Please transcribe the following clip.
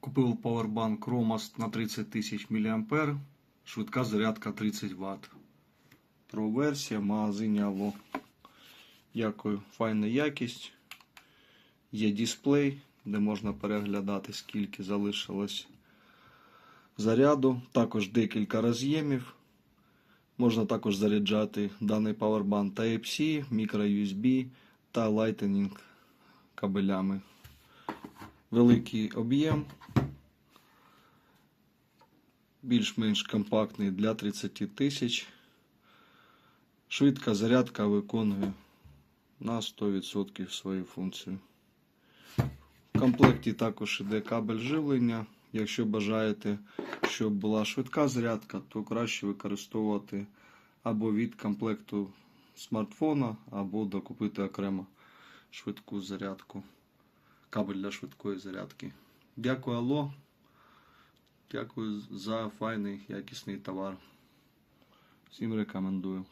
Купив Powerbank Romas на 30 тисяч мА, швидка зарядка 30 Вт. Про версія в магазині Ало. Дякую, файна якість. Є дисплей, де можна переглядати, скільки залишилось заряду. Також декілька роз'ємів. Можна також заряджати даний Powerbank Type-C, microUSB та Lightning кабелями. Великий об'єм, більш-менш компактний для 30 тисяч. Швидка зарядка виконує на 100% свою функцію. В комплекті також іде кабель живлення. Якщо бажаєте, щоб була швидка зарядка, то краще використовувати або від комплекту смартфона, або докупити окремо швидку зарядку. Кабель для швидкої зарядки. Дякую, Алло. Дякую за файний якісний товар. Всім рекомендую.